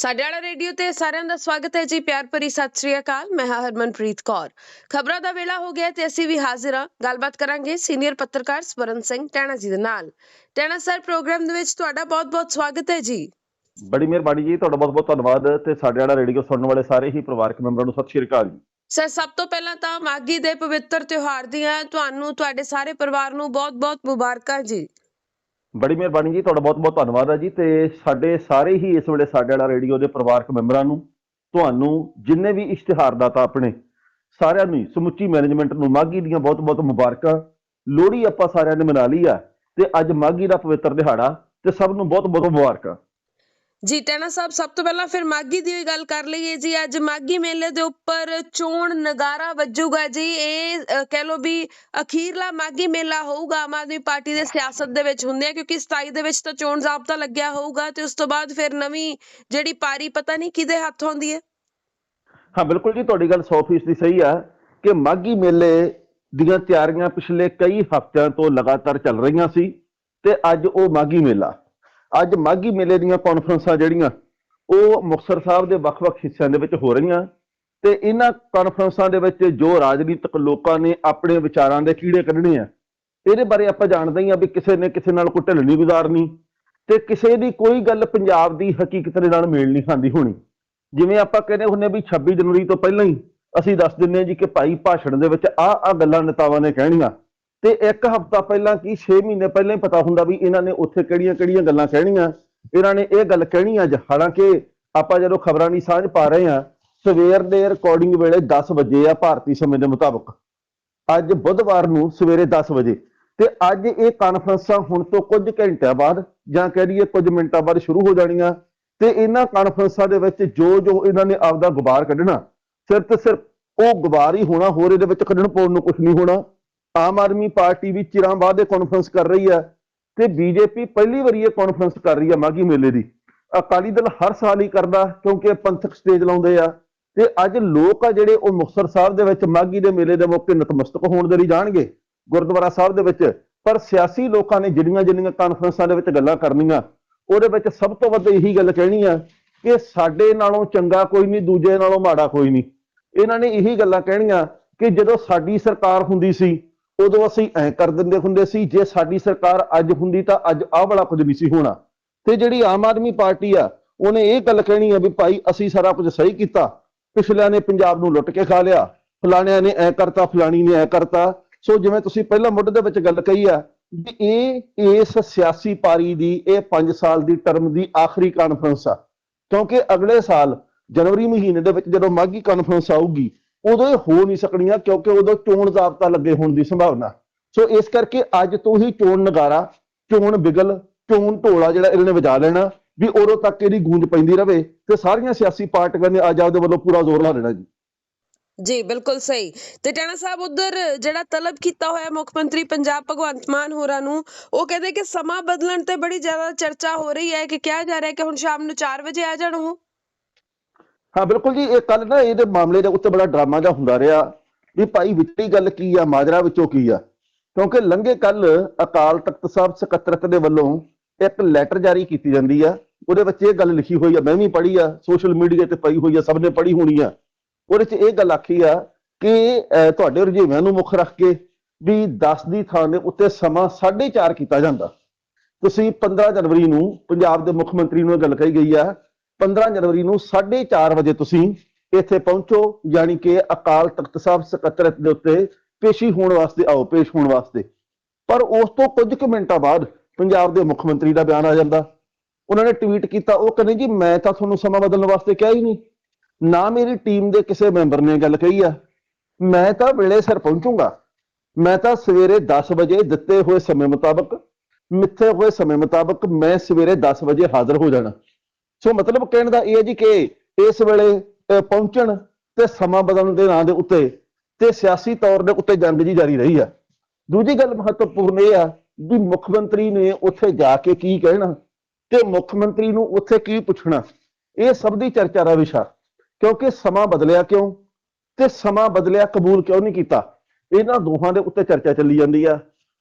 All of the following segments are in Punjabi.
ਸਾਡੇ ਵਾਲਾ ਰੇਡੀਓ ਤੇ ਸਾਰਿਆਂ ਦਾ ਸਵਾਗਤ ਹੈ ਜੀ ਪਿਆਰ ਭਰੀ ਸਤਿ ਸ੍ਰੀ ਅਕਾਲ ਮੈਂ ਹਾਂ ਹਰਮਨਪ੍ਰੀਤ ਕੌਰ। ਖਬਰਾਂ ਦਾ ਵੇਲਾ ਹੋ ਗਿਆ ਤੇ ਅਸੀਂ ਵੀ ਹਾਜ਼ਰ ਹਾਂ। ਗੱਲਬਾਤ ਕਰਾਂਗੇ ਸੀਨੀਅਰ ਪੱਤਰਕਾਰ ਸਵਰਨ ਸਿੰਘ ਟੈਣਾ ਜੀ ਦੇ ਨਾਲ। ਟੈਣਾ ਸਰ ਪ੍ਰੋਗਰਾਮ ਦੇ ਵਿੱਚ ਤੁਹਾਡਾ ਬਹੁਤ-ਬਹੁਤ ਸਵਾਗਤ ਹੈ ਜੀ। ਬੜੀ ਮਿਹਰਬਾਨੀ ਜੀ ਤੁਹਾਡਾ ਬਹੁਤ ਬਹੁਤ ਧੰਨਵਾਦ ਤੇ ਸਾਡੇ ਵਾਲਾ ਰੇਡੀਓ ਸੁਣਨ ਵਾਲੇ ਸਾਰੇ ਹੀ ਪਰਿਵਾਰਕ ਮੈਂਬਰਾਂ ਨੂੰ ਸਤਿ ਸ਼੍ਰੀ ਅਕਾਲ ਜੀ। ਸਰ ਸਭ ਤੋਂ ਪਹਿਲਾਂ ਤਾਂ ਮਾਗੀ ਦੇ ਪਵਿੱਤਰ ਤਿਉਹਾਰ ਦੀਆਂ ਤੁਹਾਨੂੰ ਤੁਹਾਡੇ ਸਾਰੇ ਪਰਿਵਾਰ ਨੂੰ ਬਹੁਤ-ਬਹੁਤ ਮੁਬਾਰਕਾਂ ਜੀ। ਬੜੀ ਮਿਹਰਬਾਨੀ ਜੀ, ਤੁਹਾਡਾ ਬਹੁਤ ਬਹੁਤ ਧੰਨਵਾਦ ਹੈ ਜੀ ਤੇ ਸਾਡੇ ਸਾਰੇ ਹੀ ਇਸ ਵੇਲੇ ਸਾਡੇ ਵਾਲਾ ਰੇਡੀਓ ਦੇ ਪਰਿਵਾਰਕ ਮੈਂਬਰਾਂ ਨੂੰ, ਤੁਹਾਨੂੰ ਜਿੰਨੇ ਵੀ ਇਸ਼ਤਿਹਾਰਦਾਤਾ ਆਪਣੇ, ਸਾਰਿਆਂ ਨੂੰ ਸਮੁੱਚੀ ਮੈਨੇਜਮੈਂਟ ਨੂੰ, ਮਾਘੀ ਦੀਆਂ ਬਹੁਤ ਬਹੁਤ ਮੁਬਾਰਕਾਂ, ਲੋਹੜੀ ਆਪਾਂ ਸਾਰਿਆਂ ਨੇ ਮਨਾ ਲਈ ਆ ਤੇ ਅੱਜ ਮਾਘੀ ਦਾ ਪਵਿੱਤਰ ਦਿਹਾੜਾ ਤੇ ਸਭ ਨੂੰ ਬਹੁਤ ਬਹੁਤ ਮੁਬਾਰਕਾਂ। ਜੀ, ਟੈਣਾ ਸਾਹਿਬ, ਸਭ ਤੋਂ ਪਹਿਲਾਂ ਫਿਰ ਮਾਗੀ ਦੀ ਗੱਲ ਕਰ ਲਈਏ ਜੀ। ਅੱਜ ਮਾਗੀ ਮੇਲੇ ਦੇ ਉੱਪਰ ਚੋਣ ਨਗਾਰਾ ਵੱਜੂਗਾ ਜੀ। ਇਹ ਕਹਿ ਲੋ ਵੀ ਅਖੀਰਲਾ ਮਾਗੀ ਮੇਲਾ ਹੋਊਗਾ, ਆਮ ਆਦਮੀ ਪਾਰਟੀ ਦੇ ਸਿਆਸਤ ਦੇ ਵਿੱਚ ਹੁੰਦੇ ਆ, ਕਿਉਂਕਿ 27 ਦੇ ਵਿੱਚ ਤਾਂ ਚੋਣ ਜ਼ਾਬਤਾ ਲੱਗਿਆ ਹੋਊਗਾ ਤੇ ਉਸ ਤੋਂ ਬਾਅਦ ਫਿਰ ਨਵੀਂ ਜਿਹੜੀ ਪਾਰੀ ਪਤਾ ਨਹੀਂ ਕਿਹਦੇ ਹੱਥ ਆਉਂਦੀ ਹੈ। ਹਾਂ, ਬਿਲਕੁਲ ਜੀ, ਤੁਹਾਡੀ ਗੱਲ 100% ਦੀ ਸਹੀ ਆ ਕਿ ਮਾਘੀ ਮੇਲੇ ਦੀਆਂ ਤਿਆਰੀਆਂ ਪਿਛਲੇ ਕਈ ਹਫ਼ਤਿਆਂ ਤੋਂ ਲਗਾਤਾਰ ਚੱਲ ਰਹੀਆਂ ਸੀ ਤੇ ਅੱਜ ਉਹ ਮਾਘੀ ਮੇਲਾ ਅੱਜ ਮਾਘੀ ਮੇਲੇ ਦੀਆਂ ਕਾਨਫਰੰਸਾਂ ਜਿਹੜੀਆਂ, ਉਹ ਮੁਕਤਸਰ ਸਾਹਿਬ ਦੇ ਵੱਖ-ਵੱਖ ਹਿੱਸਿਆਂ ਦੇ ਵਿੱਚ ਹੋ ਰਹੀਆਂ ਤੇ ਇਹਨਾਂ ਕਾਨਫਰੰਸਾਂ ਦੇ ਵਿੱਚ ਜੋ ਰਾਜਨੀਤਿਕ ਲੋਕਾਂ ਨੇ ਆਪਣੇ ਵਿਚਾਰਾਂ ਦੇ ਕੀੜੇ ਕੱਢਣੇ ਆ, ਇਹਦੇ ਬਾਰੇ ਆਪਾਂ ਜਾਣਦੇ ਹੀ ਆ ਵੀ ਕਿਸੇ ਨੇ ਕਿਸੇ ਨਾਲ ਕੋਈ ਢਿੱਲ ਨਹੀਂ ਗੁਜ਼ਾਰਨੀ ਤੇ ਕਿਸੇ ਦੀ ਕੋਈ ਗੱਲ ਪੰਜਾਬ ਦੀ ਹਕੀਕਤ ਦੇ ਨਾਲ ਮੇਲ ਨਹੀਂ ਖਾਂਦੀ ਹੋਣੀ। ਜਿਵੇਂ ਆਪਾਂ ਕਹਿੰਦੇ ਹੁੰਨੇ ਵੀ 26 ਜਨਵਰੀ ਤੋਂ ਪਹਿਲਾਂ ਹੀ ਅਸੀਂ ਦੱਸ ਦਿੰਨੇ ਹਾਂ ਜੀ ਕਿ ਭਾਈ ਭਾਸ਼ਣ ਦੇ ਵਿੱਚ ਆ ਆ ਗੱਲਾਂ ਨੇਤਾਵਾਂ ਨੇ ਕਹਿਣੀਆਂ। ਤੇ ਇੱਕ ਹਫ਼ਤਾ ਪਹਿਲਾਂ ਕੀ 6 ਮਹੀਨੇ ਪਹਿਲਾਂ ਹੀ ਪਤਾ ਹੁੰਦਾ ਵੀ ਇਹਨਾਂ ਨੇ ਉੱਥੇ ਕਿਹੜੀਆਂ-ਕਿਹੜੀਆਂ ਗੱਲਾਂ ਕਹਿਣੀਆਂ। ਇਹਨਾਂ ਨੇ ਇਹ ਗੱਲ ਕਹਿਣੀ ਅੱਜ। ਹਾਲਾਂਕਿ ਆਪਾਂ ਜਦੋਂ ਖਬਰਾਂ ਦੀ ਸਾਂਝ ਪਾ ਰਹੇ ਹਾਂ, ਸਵੇਰ ਦੇ ਰਿਕਾਰਡਿੰਗ ਵੇਲੇ 10 ਵਜੇ ਆ ਭਾਰਤੀ ਸਮੇਂ ਦੇ ਮੁਤਾਬਕ। ਅੱਜ ਬੁੱਧਵਾਰ ਨੂੰ ਸਵੇਰੇ 10 ਵਜੇ। ਤੇ ਅੱਜ ਇਹ ਕਾਨਫਰੰਸਾਂ ਹੁਣ ਤੋਂ ਕੁਝ ਘੰਟਿਆਂ ਬਾਅਦ ਜਾਂ ਕਹਿ ਲਈਏ ਕੁਝ ਮਿੰਟਾਂ ਬਾਅਦ ਸ਼ੁਰੂ ਹੋ ਜਾਣੀਆਂ। ਤੇ ਇਹਨਾਂ ਕਾਨਫਰੰਸਾਂ ਦੇ ਵਿੱਚ ਜੋ ਜੋ ਇਹਨਾਂ ਨੇ ਆਪਦਾ ਗੁਬਾਰ ਕੱਢਣਾ, ਸਿਰਫ ਤੇ ਸਿਰਫ ਉਹ ਗੁਬਾਰ ਹੀ ਹੋਣਾ, ਹੋਰ ਇਹਦੇ ਵਿੱਚ ਕੱਢਣ ਪਾਉਣ ਨੂੰ ਕੁਝ ਨਹੀਂ ਹੋਣਾ। ਆਮ ਆਦਮੀ ਪਾਰਟੀ ਵੀ ਚਿਰਾਂ ਬਾਅਦ ਇਹ ਕਾਨਫਰੰਸ ਕਰ ਰਹੀ ਹੈ ਤੇ ਬੀਜੇਪੀ ਪਹਿਲੀ ਵਾਰੀ ਇਹ ਕਾਨਫਰੰਸ ਕਰ ਰਹੀ ਹੈ ਮਾਘੀ ਮੇਲੇ ਦੀ। ਅਕਾਲੀ ਦਲ ਹਰ ਸਾਲ ਹੀ ਕਰਦਾ ਕਿਉਂਕਿ ਇਹ ਪੰਥਕ ਸਟੇਜ ਲਾਉਂਦੇ ਆ ਤੇ ਅੱਜ ਲੋਕ ਆ ਜਿਹੜੇ ਉਹ ਮੁਕਤਸਰ ਸਾਹਿਬ ਦੇ ਵਿੱਚ ਮਾਘੀ ਦੇ ਮੇਲੇ ਦੇ ਮੌਕੇ ਨਤਮਸਤਕ ਹੋਣ ਦੇ ਲਈ ਜਾਣਗੇ ਗੁਰਦੁਆਰਾ ਸਾਹਿਬ ਦੇ ਵਿੱਚ। ਪਰ ਸਿਆਸੀ ਲੋਕਾਂ ਨੇ ਜਿਹੜੀਆਂ ਜਿਹੜੀਆਂ ਕਾਨਫਰੰਸਾਂ ਦੇ ਵਿੱਚ ਗੱਲਾਂ ਕਰਨੀਆਂ, ਉਹਦੇ ਵਿੱਚ ਸਭ ਤੋਂ ਵੱਧ ਇਹੀ ਗੱਲ ਕਹਿਣੀ ਆ ਕਿ ਸਾਡੇ ਨਾਲੋਂ ਚੰਗਾ ਕੋਈ ਨਹੀਂ, ਦੂਜੇ ਨਾਲੋਂ ਮਾੜਾ ਕੋਈ ਨਹੀਂ। ਇਹਨਾਂ ਨੇ ਇਹੀ ਗੱਲਾਂ ਕਹਿਣੀਆਂ ਕਿ ਜਦੋਂ ਸਾਡੀ ਸਰਕਾਰ ਹੁੰਦੀ ਸੀ ਉਦੋਂ ਅਸੀਂ ਐਂ ਕਰ ਦਿੰਦੇ ਹੁੰਦੇ ਸੀ, ਜੇ ਸਾਡੀ ਸਰਕਾਰ ਅੱਜ ਹੁੰਦੀ ਤਾਂ ਅੱਜ ਆਹ ਵਾਲਾ ਕੁਝ ਨਹੀਂ ਸੀ ਹੋਣਾ। ਤੇ ਜਿਹੜੀ ਆਮ ਆਦਮੀ ਪਾਰਟੀ ਆ, ਉਹਨੇ ਇਹ ਗੱਲ ਕਹਿਣੀ ਆ ਵੀ ਭਾਈ ਅਸੀਂ ਸਾਰਾ ਕੁਝ ਸਹੀ ਕੀਤਾ। ਪਿਛਲਿਆਂ ਨੇ ਪੰਜਾਬ ਨੂੰ ਲੁੱਟ ਕੇ ਖਾ ਲਿਆ। ਫਲਾਣਿਆਂ ਨੇ ਐ ਕਰਤਾ, ਫਲਾਣੀ ਨੇ ਐ ਕਰਤਾ। ਸੋ ਜਿਵੇਂ ਤੁਸੀਂ ਪਹਿਲਾਂ ਮੁੱਢ ਦੇ ਵਿੱਚ ਗੱਲ ਕਹੀ ਆ ਵੀ ਇਹ, ਇਸ ਸਿਆਸੀ ਪਾਰੀ ਦੀ, ਇਹ 5 ਸਾਲ ਦੀ ਟਰਮ ਦੀ ਆਖਰੀ ਕਾਨਫਰੰਸ ਆ। ਕਿਉਂਕਿ ਅਗਲੇ ਸਾਲ ਜਨਵਰੀ ਮਹੀਨੇ ਦੇ ਵਿੱਚ ਜਦੋਂ ਮਾਘੀ ਕਾਨਫਰੰਸ ਆਊਗੀ ਉਦੋਂ ਹੋ ਨਹੀਂ ਸਕਣੀਆਂ ਕਿਉਂਕਿ ਉਦੋਂ ਚੋਣ ਜ਼ਾਬਤਾ ਲੱਗੇ ਹੋਣ ਦੀ ਸੰਭਾਵਨਾ। ਸੋ ਇਸ ਕਰਕੇ ਅੱਜ ਤੋਂ ਹੀ ਚੋਣ ਨਗਾਰਾ, ਚੋਣ ਬਿਗਲ, ਚੋਣ ਢੋਲਾ ਜਿਹੜਾ ਇਹਨਾਂ ਨੇ ਵਜਾ ਲੈਣਾ ਵੀ ਉਦੋਂ ਤੱਕ ਇਹਦੀ ਗੂੰਜ ਪੈਂਦੀ ਰਵੇ ਤੇ ਸਾਰੀਆਂ ਸਿਆਸੀ ਪਾਰਟੀਆਂ ਨੇ ਅੱਜ ਆਪਦੇ ਵੱਲੋਂ ਪੂਰਾ ਜ਼ੋਰ ਲਾ ਦੇਣਾ ਜੀ। ਜੀ, ਬਿਲਕੁਲ ਸਹੀ। ਤੇ ਟੈਣਾ ਸਾਹਿਬ, ਉਧਰ ਜਿਹੜਾ ਤਲਬ ਕੀਤਾ ਹੋਇਆ ਮੁੱਖ ਮੰਤਰੀ ਪੰਜਾਬ ਭਗਵੰਤ ਮਾਨ ਹੋਰਾਂ ਨੂੰ, ਉਹ ਕਹਿੰਦੇ ਕਿ ਸਮਾਂ ਬਦਲਣ ਤੇ ਬੜੀ ਜ਼ਿਆਦਾ ਚਰਚਾ ਹੋ ਰਹੀ ਹੈ ਕਿ ਕਿਹਾ ਜਾ ਰਿਹਾ ਹੈ ਕਿ ਹੁਣ ਸ਼ਾਮ ਨੂੰ 4 ਵਜੇ ਆ ਜਾਣ ਉਹ। ਹਾਂ, ਬਿਲਕੁਲ ਜੀ, ਇਹ ਕੱਲ ਨਾ ਇਹਦੇ ਮਾਮਲੇ ਦੇ ਉੱਤੇ ਬੜਾ ਡਰਾਮਾ ਜਿਹਾ ਹੁੰਦਾ ਰਿਹਾ ਵੀ ਭਾਈ ਵਿੱਤੀ ਗੱਲ ਕੀ ਆ, ਮਾਜਰਾ ਵਿੱਚੋਂ ਕੀ ਆ? ਕਿਉਂਕਿ ਲੰਘੇ ਕੱਲ ਅਕਾਲ ਤਖਤ ਸਾਹਿਬ ਸਕੱਤਰਤ ਦੇ ਵੱਲੋਂ ਇੱਕ ਲੈਟਰ ਜਾਰੀ ਕੀਤੀ ਜਾਂਦੀ ਆ, ਉਹਦੇ ਵਿੱਚ ਇਹ ਗੱਲ ਲਿਖੀ ਹੋਈ ਆ, ਮੈਂ ਵੀ ਪੜ੍ਹੀ ਆ ਸੋਸ਼ਲ ਮੀਡੀਆ ਤੇ ਪਈ ਹੋਈ ਆ, ਸਭ ਨੇ ਪੜ੍ਹੀ ਹੋਣੀ ਆ। ਉਹਦੇ 'ਚ ਇਹ ਗੱਲ ਆਖੀ ਆ ਕਿ ਤੁਹਾਡੇ ਰੁਝੇਵਿਆਂ ਨੂੰ ਮੁੱਖ ਰੱਖ ਕੇ ਵੀ 10 ਦੀ ਥਾਂ ਦੇ ਉੱਤੇ ਸਮਾਂ 4:30 ਕੀਤਾ ਜਾਂਦਾ। ਤੁਸੀਂ 15 ਜਨਵਰੀ ਨੂੰ ਪੰਜਾਬ ਦੇ ਮੁੱਖ ਮੰਤਰੀ ਨੂੰ ਇਹ ਗੱਲ ਕਹੀ ਗਈ ਆ 15 ਜਨਵਰੀ ਨੂੰ 4:30 ਵਜੇ ਤੁਸੀਂ ਇੱਥੇ ਪਹੁੰਚੋ, ਯਾਨੀ ਕਿ ਅਕਾਲ ਤਖਤ ਸਾਹਿਬ ਸਕੱਤਰਤ ਦੇ ਉੱਤੇ ਪੇਸ਼ੀ ਹੋਣ ਵਾਸਤੇ ਆਓ, ਪੇਸ਼ ਹੋਣ ਵਾਸਤੇ। ਪਰ ਉਸ ਤੋਂ ਕੁਝ ਕੁ ਮਿੰਟਾਂ ਬਾਅਦ ਪੰਜਾਬ ਦੇ ਮੁੱਖ ਮੰਤਰੀ ਦਾ ਬਿਆਨ ਆ ਜਾਂਦਾ। ਉਹਨਾਂ ਨੇ ਟਵੀਟ ਕੀਤਾ, ਉਹ ਕਹਿੰਦੇ ਜੀ, ਮੈਂ ਤਾਂ ਤੁਹਾਨੂੰ ਸਮਾਂ ਬਦਲਣ ਵਾਸਤੇ ਕਿਹਾ ਹੀ ਨਹੀਂ। ਨਾ ਮੇਰੀ ਟੀਮ ਦੇ ਕਿਸੇ ਮੈਂਬਰ ਨੇ ਗੱਲ ਕਹੀ ਆ। ਮੈਂ ਤਾਂ ਵੇਲੇ ਸਿਰ ਪਹੁੰਚੂੰਗਾ। ਮੈਂ ਤਾਂ ਸਵੇਰੇ 10 ਵਜੇ ਦਿੱਤੇ ਹੋਏ ਸਮੇਂ ਮੁਤਾਬਕ, ਮਿੱਥੇ ਹੋਏ ਸਮੇਂ ਮੁਤਾਬਕ ਮੈਂ ਸਵੇਰੇ 10 ਵਜੇ ਹਾਜ਼ਰ ਹੋ ਜਾਣਾ। ਸੋ ਮਤਲਬ ਕਹਿਣ ਦਾ ਇਹ ਹੈ ਜੀ ਕਿ ਇਸ ਵੇਲੇ ਪਹੁੰਚਣ ਤੇ ਸਮਾਂ ਬਦਲਣ ਦੇ ਨਾਂ ਦੇ ਉੱਤੇ ਤੇ ਸਿਆਸੀ ਤੌਰ ਦੇ ਉੱਤੇ ਜੰਗ ਜੀ ਜਾਰੀ ਰਹੀ ਆ। ਦੂਜੀ ਗੱਲ ਮਹੱਤਵਪੂਰਨ ਇਹ ਆ ਵੀ ਮੁੱਖ ਮੰਤਰੀ ਨੇ ਉੱਥੇ ਜਾ ਕੇ ਕੀ ਕਹਿਣਾ ਤੇ ਮੁੱਖ ਮੰਤਰੀ ਨੂੰ ਉੱਥੇ ਕੀ ਪੁੱਛਣਾ, ਇਹ ਸਭ ਦੀ ਚਰਚਾ ਦਾ ਵਿਸ਼ਾ। ਕਿਉਂਕਿ ਸਮਾਂ ਬਦਲਿਆ ਕਿਉਂ ਤੇ ਸਮਾਂ ਬਦਲਿਆ ਕਬੂਲ ਕਿਉਂ ਨਹੀਂ ਕੀਤਾ? ਇਹਨਾਂ ਦੋਹਾਂ ਦੇ ਉੱਤੇ ਚਰਚਾ ਚੱਲੀ ਜਾਂਦੀ ਆ।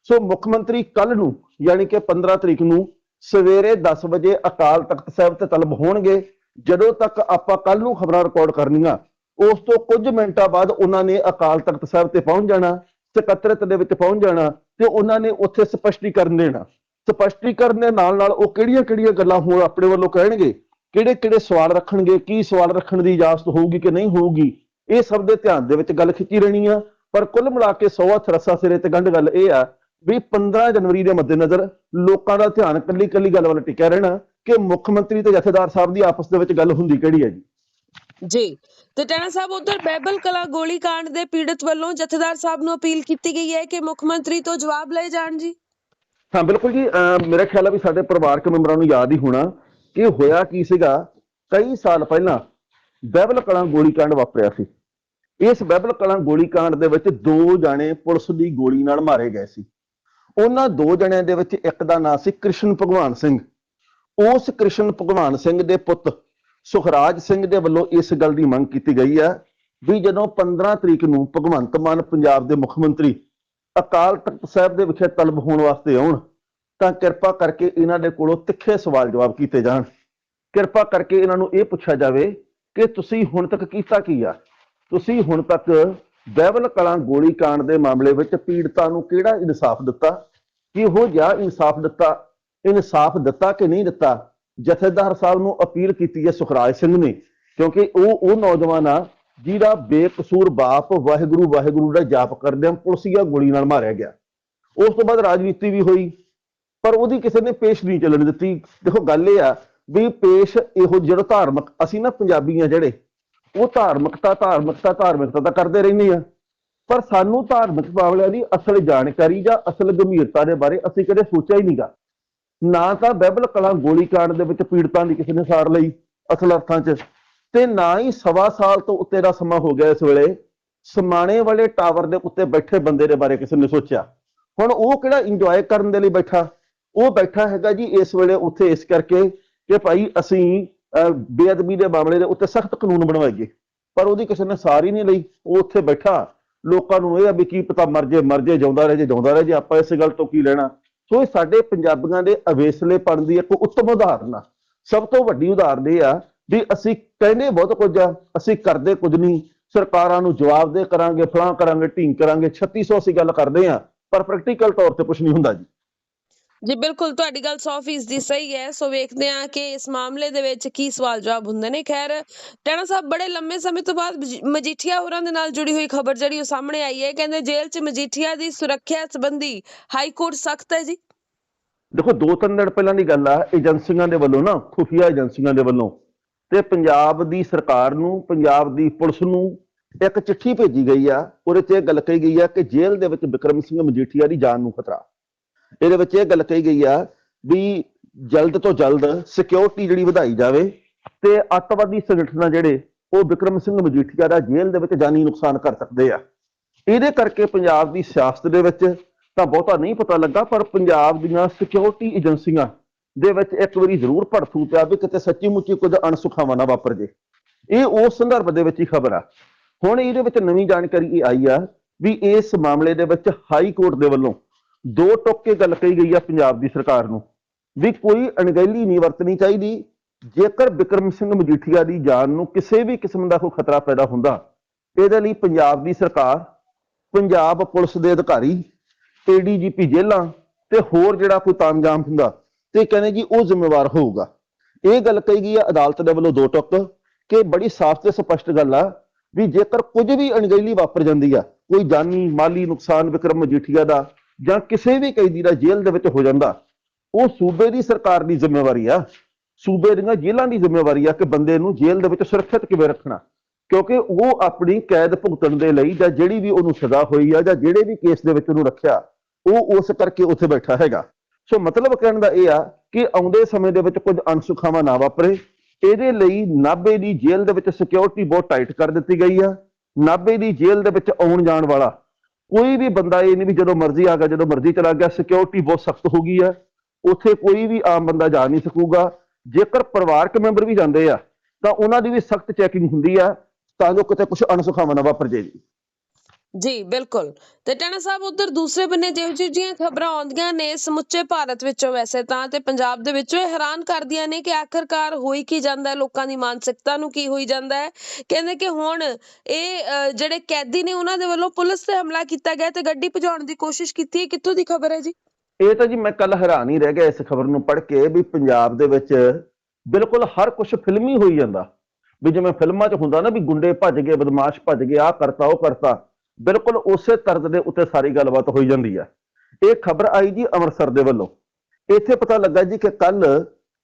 ਸੋ ਮੁੱਖ ਮੰਤਰੀ ਕੱਲ ਨੂੰ, ਯਾਨੀ ਕਿ 15 ਤਰੀਕ ਨੂੰ ਸਵੇਰੇ 10 ਵਜੇ ਅਕਾਲ ਤਖਤ ਸਾਹਿਬ ਤੇ ਤਲਬ ਹੋਣਗੇ। ਜਦੋਂ ਤੱਕ ਆਪਾਂ ਕੱਲ ਨੂੰ ਖਬਰਾਂ ਰਿਕਾਰਡ ਕਰਨੀਆਂ, ਉਸ ਤੋਂ ਕੁਝ ਮਿੰਟਾਂ ਬਾਅਦ ਉਹਨਾਂ ਨੇ ਅਕਾਲ ਤਖਤ ਸਾਹਿਬ ਤੇ ਪਹੁੰਚ ਜਾਣਾ, ਸਕੱਤਰਤ ਦੇ ਵਿੱਚ ਪਹੁੰਚ ਜਾਣਾ ਤੇ ਉਹਨਾਂ ਨੇ ਉੱਥੇ ਸਪਸ਼ਟੀਕਰਨ ਦੇਣਾ। ਸਪਸ਼ਟੀਕਰਨ ਦੇ ਨਾਲ ਨਾਲ ਉਹ ਕਿਹੜੀਆਂ-ਕਿਹੜੀਆਂ ਗੱਲਾਂ ਹੋਰ ਆਪਣੇ ਵੱਲੋਂ ਕਹਿਣਗੇ? ਕਿਹੜੇ-ਕਿਹੜੇ ਸਵਾਲ ਰੱਖਣਗੇ? ਕੀ ਸਵਾਲ ਰੱਖਣ ਦੀ ਇਜਾਜ਼ਤ ਹੋਊਗੀ ਕਿ ਨਹੀਂ ਹੋਊਗੀ? ਇਹ ਸਭ ਦੇ ਧਿਆਨ ਦੇ ਵਿੱਚ ਗੱਲ ਖਿੱਚੀ ਰਹਿਣੀ ਆ। ਪਰ ਕੁੱਲ ਮਿਲਾ ਕੇ ਸੌ ਹੱਥ ਸਿਰੇ ਤੇ ਗੰਢ ਗੱਲ ਇਹ ਆ ਵੀ 15 ਜਨਵਰੀ ਦੇ ਮੱਦੇਨਜ਼ਰ ਲੋਕਾਂ ਦਾ ਧਿਆਨ ਕੱਲੀ ਕੱਲੀ ਗੱਲ ਵੱਲ ਟਿਕਿਆ ਰਹਿਣਾ ਕਿ ਮੁੱਖ ਮੰਤਰੀ ਤੇ ਜਥੇਦਾਰ ਸਾਹਿਬ ਦੀ ਆਪਸ ਦੇ ਵਿੱਚ ਗੱਲ ਹੁੰਦੀ ਕਿਹੜੀ ਹੈ ਜੀ? ਜੀ ਤੇ ਟੈਣਾ ਸਾਹਿਬ ਉਧਰ ਬੈਬਲ ਕਲਾ ਗੋਲੀ ਕਾਂਡ ਦੇ ਪੀੜਤ ਵੱਲੋਂ ਜਥੇਦਾਰ ਸਾਹਿਬ ਨੂੰ ਅਪੀਲ ਕੀਤੀ ਗਈ ਹੈ ਕਿ ਮੁੱਖ ਮੰਤਰੀ ਤੋਂ ਜਵਾਬ ਲਏ ਜਾਣ ਜੀ। ਹਾਂ ਬਿਲਕੁਲ ਜੀ ਮੇਰਾ ਖਿਆਲ ਹੈ ਵੀ ਸਾਡੇ ਪਰਿਵਾਰਕ ਮੈਂਬਰਾਂ ਨੂੰ ਯਾਦ ਹੀ ਹੋਣਾ ਕਿ ਹੋਇਆ ਕੀ ਸੀਗਾ ਕਈ ਸਾਲ ਪਹਿਲਾਂ ਬੈਬਲ ਕਲਾ ਗੋਲੀ ਕਾਂਡ ਵਾਪਰਿਆ ਸੀ। ਇਸ ਬੈਬਲ ਕਲਾ ਗੋਲੀ ਕਾਂਡ ਦੇ ਵਿੱਚ ਦੋ ਜਾਣੇ ਪੁਲਿਸ ਦੀ ਗੋਲੀ ਨਾਲ ਮਾਰੇ ਗਏ ਸੀ। ਉਹਨਾਂ ਦੋ ਜਣਿਆਂ ਦੇ ਵਿੱਚ ਇੱਕ ਦਾ ਨਾਂ ਸੀ ਕ੍ਰਿਸ਼ਨ ਭਗਵਾਨ ਸਿੰਘ। ਉਸ ਕ੍ਰਿਸ਼ਨ ਭਗਵਾਨ ਸਿੰਘ ਦੇ ਪੁੱਤ ਸੁਖਰਾਜ ਸਿੰਘ ਦੇ ਵੱਲੋਂ ਇਸ ਗੱਲ ਦੀ ਮੰਗ ਕੀਤੀ ਗਈ ਹੈ ਵੀ ਜਦੋਂ 15 ਤਰੀਕ ਨੂੰ ਭਗਵੰਤ ਮਾਨ ਪੰਜਾਬ ਦੇ ਮੁੱਖ ਮੰਤਰੀ ਅਕਾਲ ਤਖਤ ਸਾਹਿਬ ਦੇ ਵਿਖੇ ਤਲਬ ਹੋਣ ਵਾਸਤੇ ਆਉਣ, ਤਾਂ ਕਿਰਪਾ ਕਰਕੇ ਇਹਨਾਂ ਦੇ ਕੋਲੋਂ ਤਿੱਖੇ ਸਵਾਲ ਜਵਾਬ ਕੀਤੇ ਜਾਣ। ਕਿਰਪਾ ਕਰਕੇ ਇਹਨਾਂ ਨੂੰ ਇਹ ਪੁੱਛਿਆ ਜਾਵੇ ਕਿ ਤੁਸੀਂ ਹੁਣ ਤੱਕ ਕੀਤਾ ਕੀ ਆ? ਤੁਸੀਂ ਹੁਣ ਤੱਕ ਬਹਿਬਲ ਕਲਾਂ ਗੋਲੀ ਕਾਂਡ ਦੇ ਮਾਮਲੇ ਵਿੱਚ ਪੀੜਤਾਂ ਨੂੰ ਕਿਹੜਾ ਇਨਸਾਫ ਦਿੱਤਾ? ਕਿ ਉਹ ਜਿਹਾ ਇਨਸਾਫ ਦਿੱਤਾ ਇਨਸਾਫ ਦਿੱਤਾ ਕਿ ਨਹੀਂ ਦਿੱਤਾ? ਜਥੇਦਾਰ ਸਾਹਿਬ ਨੂੰ ਅਪੀਲ ਕੀਤੀ ਹੈ ਸੁਖਰਾਜ ਸਿੰਘ ਨੇ, ਕਿਉਂਕਿ ਉਹ ਉਹ ਨੌਜਵਾਨ ਆ ਜਿਹਦਾ ਬੇਕਸੂਰ ਬਾਪ ਵਾਹਿਗੁਰੂ ਵਾਹਿਗੁਰੂ ਦਾ ਜਾਪ ਕਰਦਿਆਂ ਪੁਲਸੀਆ ਗੋਲੀ ਨਾਲ ਮਾਰਿਆ ਗਿਆ। ਉਸ ਤੋਂ ਬਾਅਦ ਰਾਜਨੀਤੀ ਵੀ ਹੋਈ, ਪਰ ਉਹਦੀ ਕਿਸੇ ਨੇ ਪੇਸ਼ ਨਹੀਂ ਚੱਲਣ ਦਿੱਤੀ। ਦੇਖੋ ਗੱਲ ਇਹ ਆ ਵੀ ਪੇਸ਼ ਇਹੋ ਜਿਹੜਾ ਧਾਰਮਿਕ, ਅਸੀਂ ਨਾ ਪੰਜਾਬੀ ਆ ਜਿਹੜੇ, ਉਹ ਧਾਰਮਿਕਤਾ ਧਾਰਮਿਕਤਾ ਧਾਰਮਿਕਤਾ ਤਾਂ ਕਰਦੇ ਰਹਿੰਦੇ ਆ। ਪਰ ਸਾਨੂੰ ਧਾਰਮਿਕ ਮਾਮਲਿਆਂ ਦੀ ਅਸਲ ਜਾਣਕਾਰੀ ਜਾਂ ਅਸਲ ਗੰਭੀਰਤਾ ਦੇ ਬਾਰੇ ਅਸੀਂ ਕਦੇ ਸੋਚਿਆ ਹੀ ਨਹੀਂਗਾ। ਨਾ ਤਾਂ ਬਹਿਬਲ ਕਲਾਂ ਗੋਲੀकांड ਦੇ ਵਿੱਚ ਪੀੜਤਾਂ ਦੀ ਕਿਸੇ ਨੇ ਸਾਰ ਲਈ ਅਸਲ ਅਰਥਾਂ 'ਚ ਤੇ ਨਾ ਹੀ ਸਵਾ ਸਾਲ ਤੋਂ ਉੱਤੇ ਦਾ ਸਮਾਂ ਹੋ ਗਿਆ ਇਸ ਵੇਲੇ। ਸਮਾਣੇ ਵਾਲੇ ਟਾਵਰ ਦੇ ਉੱਤੇ ਬੈਠੇ ਬੰਦੇ ਦੇ ਬਾਰੇ ਕਿਸੇ ਨੇ ਸੋਚਿਆ। ਹੁਣ ਉਹ ਕਿਹੜਾ ਇੰਜੋਏ ਕਰਨ ਦੇ ਲਈ ਬੈਠਾ? ਉਹ ਬੈਠਾ ਹੈਗਾ ਜੀ ਇਸ ਵੇਲੇ ਉੱਥੇ ਇਸ ਕਰਕੇ ਕਿ ਭਾਈ ਅਸੀਂ ਅਹ, ਬੇਅਦਬੀ ਦੇ ਮਾਮਲੇ ਦੇ ਉੱਤੇ ਸਖਤ ਕਾਨੂੰਨ ਬਣਵਾਈਏ। ਪਰ ਉਹਦੀ ਕਿਸੇ ਨੇ ਸਾਰ ਹੀ ਨਹੀਂ ਲਈ। ਉਹ ਉੱਥੇ ਬੈਠਾ। ਲੋਕਾਂ ਨੂੰ ਇਹ ਆ ਵੀ ਕੀ ਪਤਾ ਮਰ ਜੇ ਮਰ ਜੇ, ਜਿਉਂਦਾ ਰਹੇ ਜੇ, ਜਿਉਂਦਾ ਰਹੇ ਜੇ, ਆਪਾਂ ਇਸ ਗੱਲ ਤੋਂ ਕੀ ਲੈਣਾ? ਸੋ ਇਹ ਸਾਡੇ ਪੰਜਾਬੀਆਂ ਦੇ ਅਵੇਸਲੇਪਣ ਦੀ ਇੱਕ ਉੱਤਮ ਉਦਾਹਰਨ ਆ। ਸਭ ਤੋਂ ਵੱਡੀ ਉਦਾਹਰਨ ਇਹ ਆ ਵੀ ਅਸੀਂ ਕਹਿੰਦੇ ਬਹੁਤ ਕੁਝ ਆ, ਅਸੀਂ ਕਰਦੇ ਕੁਝ ਨਹੀਂ। ਸਰਕਾਰਾਂ ਨੂੰ ਜਵਾਬ ਦੇ ਕਰਾਂਗੇ, ਫਲਾਂ ਕਰਾਂਗੇ, ਢੀਂਗ ਕਰਾਂਗੇ 3600 ਅਸੀਂ ਗੱਲ ਕਰਦੇ ਆ, ਪਰ ਪ੍ਰੈਕਟੀਕਲ ਤੌਰ ਤੇ ਕੁਝ ਨਹੀਂ ਹੁੰਦਾ ਜੀ। ਜੀ, ਬਿਲਕੁਲ ਤੁਹਾਡੀ ਗੱਲ 100% ਦੀ ਸਹੀ ਹੈ। ਸੋ ਵੇਖਦੇ ਹਾਂ ਕਿ ਇਸ ਮਾਮਲੇ ਦੇ ਵਿੱਚ ਕੀ ਸਵਾਲ ਜਵਾਬ ਹੁੰਦੇ ਨੇ। ਖੈਰ, ਟੈਣਾ ਸਾਹਿਬ, ਬੜੇ ਲੰਮੇ ਸਮੇਂ ਤੋਂ ਬਾਅਦ ਮਜੀਠੀਆ ਹੋਰਾਂ ਦੇ ਨਾਲ ਜੁੜੀ ਹੋਈ ਖਬਰ ਜਿਹੜੀ ਉਹ ਸਾਹਮਣੇ ਆਈ ਹੈ। ਕਹਿੰਦੇ ਜੇਲ੍ਹ 'ਚ ਮਜੀਠੀਆ ਦੀ ਸੁਰੱਖਿਆ ਸੰਬੰਧੀ ਹਾਈ ਕੋਰਟ ਸਖਤ ਹੈ ਜੀ। ਦੇਖੋ, ਦੋ ਤਿੰਨ ਦਿਨ ਪਹਿਲਾਂ ਦੀ ਗੱਲ ਆ, ਏਜੰਸੀਆਂ ਦੇ ਵੱਲੋਂ ਨਾ, ਖੁਫੀਆ ਏਜੰਸੀਆਂ ਦੇ ਵੱਲੋਂ ਤੇ ਪੰਜਾਬ ਦੀ ਸਰਕਾਰ ਨੂੰ, ਪੰਜਾਬ ਦੀ ਪੁਲਿਸ ਨੂੰ ਇੱਕ ਚਿੱਠੀ ਭੇਜੀ ਗਈ ਆ। ਉਹਦੇ 'ਚ ਇਹ ਗੱਲ ਕਹੀ ਗਈ ਆ ਕਿ ਜੇਲ੍ਹ ਦੇ ਵਿੱਚ ਵਿਕਰਮ ਸਿੰਘ ਮਜੀਠੀਆ ਦੀ ਜਾਨ ਨੂੰ ਖਤਰਾ। ਇਹਦੇ ਵਿੱਚ ਇਹ ਗੱਲ ਕਹੀ ਗਈ ਆ ਵੀ ਜਲਦ ਤੋਂ ਜਲਦ ਸਿਕਿਉਰਿਟੀ ਜਿਹੜੀ ਵਧਾਈ ਜਾਵੇ ਤੇ ਅੱਤਵਾਦੀ ਸੰਗਠਨ ਜਿਹੜੇ, ਉਹ ਵਿਕਰਮ ਸਿੰਘ ਮਜੀਠੀਆ ਦਾ ਜੇਲ੍ਹ ਦੇ ਵਿੱਚ ਜਾਨੀ ਨੁਕਸਾਨ ਕਰ ਸਕਦੇ ਆ। ਇਹਦੇ ਕਰਕੇ ਪੰਜਾਬ ਦੀ ਸਿਆਸਤ ਦੇ ਵਿੱਚ ਤਾਂ ਬਹੁਤਾ ਨਹੀਂ ਪਤਾ ਲੱਗਾ, ਪਰ ਪੰਜਾਬ ਦੀਆਂ ਸਿਕਿਉਰਿਟੀ ਏਜੰਸੀਆਂ ਦੇ ਵਿੱਚ ਇੱਕ ਵਾਰੀ ਜ਼ਰੂਰ ਭੜਥੂ ਪਿਆ ਵੀ ਕਿਤੇ ਸੱਚੀ ਮੁੱਚੀ ਕੁਝ ਅਣਸੁਖਾਵਾਂ ਨਾ ਵਾਪਰ ਜੇ। ਇਹ ਉਸ ਸੰਦਰਭ ਦੇ ਵਿੱਚ ਹੀ ਖਬਰ ਆ। ਹੁਣ ਇਹਦੇ ਵਿੱਚ ਨਵੀਂ ਜਾਣਕਾਰੀ ਇਹ ਆਈ ਆ ਵੀ ਇਸ ਮਾਮਲੇ ਦੇ ਵਿੱਚ ਹਾਈ ਕੋਰਟ ਦੇ ਵੱਲੋਂ ਦੋ ਟੁੱਕ ਕੇ ਗੱਲ ਕਹੀ ਗਈ ਆ ਪੰਜਾਬ ਦੀ ਸਰਕਾਰ ਨੂੰ, ਵੀ ਕੋਈ ਅਣਗਹਿਲੀ ਨਹੀਂ ਵਰਤਣੀ ਚਾਹੀਦੀ। ਜੇਕਰ ਵਿਕਰਮ ਸਿੰਘ ਮਜੀਠੀਆ ਦੀ ਜਾਨ ਨੂੰ ਕਿਸੇ ਵੀ ਕਿਸਮ ਦਾ ਕੋਈ ਖਤਰਾ ਪੈਦਾ ਹੁੰਦਾ, ਇਹਦੇ ਲਈ ਪੰਜਾਬ ਦੀ ਸਰਕਾਰ, ਪੰਜਾਬ ਪੁਲਿਸ ਦੇ ਅਧਿਕਾਰੀ ਏਡੀਜੀਪੀ ਜੇਲਾਂ ਤੇ ਹੋਰ ਜਿਹੜਾ ਕੋਈ ਤਾਮਜਾਮ ਹੁੰਦਾ, ਤੇ ਕਹਿੰਦੇ ਜੀ ਉਹ ਜ਼ਿੰਮੇਵਾਰ ਹੋਊਗਾ। ਇਹ ਗੱਲ ਕਹੀ ਗਈ ਆ ਅਦਾਲਤ ਦੇ ਵੱਲੋਂ ਦੋ ਟੁੱਕ, ਕਿ ਬੜੀ ਸਾਫ਼ ਤੇ ਸਪਸ਼ਟ ਗੱਲ ਆ, ਵੀ ਜੇਕਰ ਕੁਝ ਵੀ ਅਣਗਹਿਲੀ ਵਾਪਰ ਜਾਂਦੀ ਆ, ਕੋਈ ਜਾਨੀ, ਮਾਲੀ ਨੁਕਸਾਨ ਵਿਕਰਮ ਮਜੀਠੀਆ ਦਾ ਜਾਂ ਕਿਸੇ ਵੀ ਕੈਦੀ ਦਾ ਜੇਲ੍ਹ ਦੇ ਵਿੱਚ ਹੋ ਜਾਂਦਾ, ਉਹ ਸੂਬੇ ਦੀ ਸਰਕਾਰ ਦੀ ਜ਼ਿੰਮੇਵਾਰੀ ਆ। ਸੂਬੇ ਦੀਆਂ ਜੇਲ੍ਹਾਂ ਦੀ ਜ਼ਿੰਮੇਵਾਰੀ ਆ ਕਿ ਬੰਦੇ ਨੂੰ ਜੇਲ੍ਹ ਦੇ ਵਿੱਚ ਸੁਰੱਖਿਅਤ ਕਿਵੇਂ ਰੱਖਣਾ। ਕਿਉਂਕਿ ਉਹ ਆਪਣੀ ਕੈਦ ਭੁਗਤਣ ਦੇ ਲਈ ਜਾਂ ਜਿਹੜੀ ਵੀ ਉਹਨੂੰ ਸਜ਼ਾ ਹੋਈ ਆ ਜਾਂ ਜਿਹੜੇ ਵੀ ਕੇਸ ਦੇ ਵਿੱਚ ਉਹਨੂੰ ਰੱਖਿਆ, ਉਹ ਉਸ ਕਰਕੇ ਉੱਥੇ ਬੈਠਾ ਹੈਗਾ। ਸੋ ਮਤਲਬ ਕਹਿਣ ਦਾ ਇਹ ਆ ਕਿ ਆਉਂਦੇ ਸਮੇਂ ਦੇ ਵਿੱਚ ਕੁਝ ਅਣਸੁਖਾਵਾਂ ਨਾ ਵਾਪਰੇ। ਇਹਦੇ ਲਈ ਨਾਭੇ ਦੀ ਜੇਲ੍ਹ ਦੇ ਵਿੱਚ ਸਿਕਿਉਰਿਟੀ ਬਹੁਤ ਟਾਈਟ ਕਰ ਦਿੱਤੀ ਗਈ ਆ। ਨਾਭੇ ਦੀ ਜੇਲ੍ਹ ਦੇ ਵਿੱਚ ਆਉਣ ਜਾਣ ਵਾਲਾ ਕੋਈ ਵੀ ਬੰਦਾ ਇਹ ਨਹੀਂ ਵੀ ਜਦੋਂ ਮਰਜ਼ੀ ਆ ਗਿਆ, ਜਦੋਂ ਮਰਜ਼ੀ ਚਲਾ ਗਿਆ ਸਿਕਿਉਰਿਟੀ ਬਹੁਤ ਸਖਤ ਹੋ ਗਈ ਹੈ। ਉੱਥੇ ਕੋਈ ਵੀ ਆਮ ਬੰਦਾ ਜਾ ਨਹੀਂ ਸਕੂਗਾ। ਜੇਕਰ ਪਰਿਵਾਰਕ ਮੈਂਬਰ ਵੀ ਜਾਂਦੇ ਆ, ਤਾਂ ਉਹਨਾਂ ਦੀ ਵੀ ਸਖਤ ਚੈਕਿੰਗ ਹੁੰਦੀ ਆ, ਤਾਂ ਜੋ ਕਿਤੇ ਕੁਝ ਅਣਸੁਖਾਵਾਂ ਨਾ ਵਾਪਰ ਜੇ ਜੀ ਜੀ ਬਿਲਕੁਲ। ਤੇ ਟਾਣਾ ਸਾਹਿਬ ਉਧਰ ਦੂਸਰੇ ਬੰਨੇ ਜਿਹੋ ਜਿਹੀਆਂ ਖਬਰਾਂ ਆਉਂਦੀਆਂ ਨੇ ਸਮੁੱਚੇ ਭਾਰਤ ਵਿੱਚੋਂ ਵੈਸੇ ਤਾਂ ਤੇ ਪੰਜਾਬ ਦੇ ਵਿੱਚੋਂ ਇਹ ਹੈਰਾਨ ਕਰਦੀਆਂ ਨੇ ਕਿ ਆਖਰਕਾਰ ਹੋਈ ਕੀ ਜਾਂਦਾ ਹੈ ਲੋਕਾਂ ਦੀ ਮਾਨਸਿਕਤਾ ਨੂੰ ਕੀ ਹੋਈ ਜਾਂਦਾ ਹੈ। ਕਹਿੰਦੇ ਕਿ ਹੁਣ ਇਹ ਅ, ਜਿਹੜੇ ਕੈਦੀ ਨੇ ਉਹਨਾਂ ਦੇ ਵੱਲੋਂ ਪੁਲਿਸ ਤੇ ਹਮਲਾ ਕੀਤਾ ਗਿਆ ਤੇ ਗੱਡੀ ਭਜਾਉਣ ਦੀ ਕੋਸ਼ਿਸ਼ ਕੀਤੀ ਹੈ। ਕਿੱਥੋਂ ਦੀ ਖਬਰ ਹੈ ਜੀ? ਇਹ ਤਾਂ ਜੀ ਮੈਂ ਕੱਲ ਹੈਰਾਨ ਹੀ ਰਹਿ ਗਿਆ ਇਸ ਖਬਰ ਨੂੰ ਪੜ੍ਹ ਕੇ ਵੀ ਪੰਜਾਬ ਦੇ ਵਿੱਚ ਬਿਲਕੁਲ ਹਰ ਕੁਝ ਫਿਲਮੀ ਹੋਈ ਜਾਂਦਾ। ਵੀ ਜਿਵੇਂ ਫਿਲਮਾਂ 'ਚ ਹੁੰਦਾ ਨਾ ਵੀ ਗੁੰਡੇ ਭੱਜ ਗਏ ਬਦਮਾਸ਼ ਭੱਜ ਗਏ ਆਹ ਕਰਤਾ ਉਹ ਕਰਤਾ। ਬਿਲਕੁਲ ਉਸੇ ਤਰਜ਼ ਦੇ ਉੱਤੇ ਸਾਰੀ ਗੱਲਬਾਤ ਹੋਈ ਜਾਂਦੀ ਆ। ਇਹ ਖਬਰ ਆਈ ਜੀ ਅੰਮ੍ਰਿਤਸਰ ਦੇ ਵੱਲੋਂ। ਇੱਥੇ ਪਤਾ ਲੱਗਾ ਜੀ ਕਿ ਕੱਲ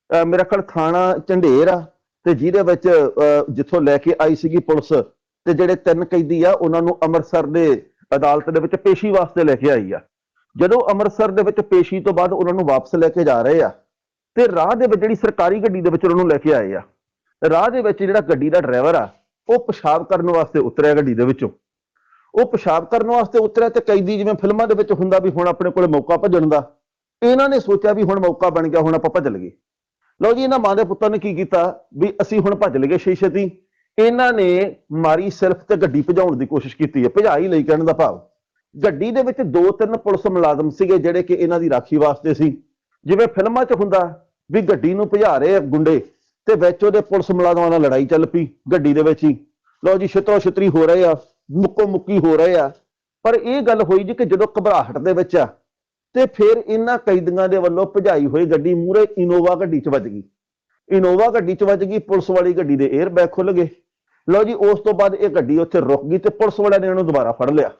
ਮੇਰਾ ਖਿਆਲ ਥਾਣਾ ਝੰਡੇਰ ਆ, ਤੇ ਜਿਹਦੇ ਵਿੱਚ ਜਿੱਥੋਂ ਲੈ ਕੇ ਆਈ ਸੀਗੀ ਪੁਲਿਸ, ਤੇ ਜਿਹੜੇ ਤਿੰਨ ਕੈਦੀ ਆ, ਉਹਨਾਂ ਨੂੰ ਅੰਮ੍ਰਿਤਸਰ ਦੇ ਅਦਾਲਤ ਦੇ ਵਿੱਚ ਪੇਸ਼ੀ ਵਾਸਤੇ ਲੈ ਕੇ ਆਈ ਆ। ਜਦੋਂ ਅੰਮ੍ਰਿਤਸਰ ਦੇ ਵਿੱਚ ਪੇਸ਼ੀ ਤੋਂ ਬਾਅਦ ਉਹਨਾਂ ਨੂੰ ਵਾਪਸ ਲੈ ਕੇ ਜਾ ਰਹੇ ਆ, ਤੇ ਰਾਹ ਦੇ ਵਿੱਚ ਜਿਹੜੀ ਸਰਕਾਰੀ ਗੱਡੀ ਦੇ ਵਿੱਚ ਉਹਨਾਂ ਨੂੰ ਲੈ ਕੇ ਆਏ ਆ, ਰਾਹ ਦੇ ਵਿੱਚ ਜਿਹੜਾ ਗੱਡੀ ਦਾ ਡਰਾਈਵਰ ਆ, ਉਹ ਪਿਸ਼ਾਬ ਕਰਨ ਵਾਸਤੇ ਉਤਰਿਆ ਗੱਡੀ ਦੇ ਵਿੱਚੋਂ। ਉਹ ਪਿਸ਼ਾਬ ਕਰਨ ਵਾਸਤੇ ਉਤਰਿਆ ਤੇ ਕੈਦੀ ਜਿਵੇਂ ਫਿਲਮਾਂ ਦੇ ਵਿੱਚ ਹੁੰਦਾ ਵੀ ਹੁਣ ਆਪਣੇ ਕੋਲੇ ਮੌਕਾ ਭੱਜਣ ਦਾ, ਇਹਨਾਂ ਨੇ ਸੋਚਿਆ ਵੀ ਹੁਣ ਮੌਕਾ ਬਣ ਗਿਆ, ਹੁਣ ਆਪਾਂ ਭੱਜ ਲਈਏ। ਲਓ ਜੀ, ਇਹਨਾਂ ਮਾਂ ਦੇ ਪੁੱਤਾਂ ਨੇ ਕੀ ਕੀਤਾ ਵੀ ਅਸੀਂ ਹੁਣ ਭੱਜ ਲਈਏ ਛੇ ਛੇਤੀ। ਇਹਨਾਂ ਨੇ ਮਾਰੀ ਸਿਰਫ ਤੇ ਗੱਡੀ ਭਜਾਉਣ ਦੀ ਕੋਸ਼ਿਸ਼ ਕੀਤੀ ਹੈ, ਭਜਾਈ ਲਈ ਕਹਿਣ ਦਾ ਭਾਵ। ਗੱਡੀ ਦੇ ਵਿੱਚ ਦੋ ਤਿੰਨ ਪੁਲਿਸ ਮੁਲਾਜ਼ਮ ਸੀਗੇ ਜਿਹੜੇ ਕਿ ਇਹਨਾਂ ਦੀ ਰਾਖੀ ਵਾਸਤੇ ਸੀ। ਜਿਵੇਂ ਫਿਲਮਾਂ 'ਚ ਹੁੰਦਾ ਵੀ ਗੱਡੀ ਨੂੰ ਭਜਾ ਰਹੇ ਆ ਗੁੰਡੇ ਤੇ ਵਿੱਚ ਉਹਦੇ ਪੁਲਿਸ ਮੁਲਾਜ਼ਮਾਂ ਨਾਲ ਲੜਾਈ ਚੱਲ ਪਈ ਗੱਡੀ ਦੇ ਵਿੱਚ ਹੀ। ਲਓ ਜੀ ਛਿੱਤਰੋ ਛਿੱਤਰੀ ਹੋ ਰਹੇ ਆ। ਮੁੱਕੋ ਮੁੱਕੀ ਹੋ ਰਹੇ ਆ। ਪਰ ਇਹ ਗੱਲ ਹੋਈ ਜੀ ਕਿ ਜਦੋਂ ਘਬਰਾਹਟ ਦੇ ਵਿੱਚ ਆ, ਤੇ ਫਿਰ ਇਹਨਾਂ ਕੈਦੀਆਂ ਦੇ ਵੱਲੋਂ ਭਜਾਈ ਹੋਈ ਗੱਡੀ ਮੂਰੇ ਇਨੋਵਾ ਗੱਡੀ 'ਚ ਵੱਜ ਗਈ। ਇਨੋਵਾ ਗੱਡੀ 'ਚ ਵੱਜ ਗਈ, ਪੁਲਿਸ ਵਾਲੀ ਗੱਡੀ ਦੇ 에ਅਰ ਬੈਗ ਖੁੱਲ ਗਏ। ਲਓ ਜੀ, ਉਸ ਤੋਂ ਬਾਅਦ ਇਹ ਗੱਡੀ ਉੱਥੇ ਰੁਕ ਗਈ ਤੇ ਪੁਲਿਸ ਵਾਲਿਆਂ ਨੇ ਇਹਨੂੰ ਦੁਬਾਰਾ ਫੜ ਲਿਆ।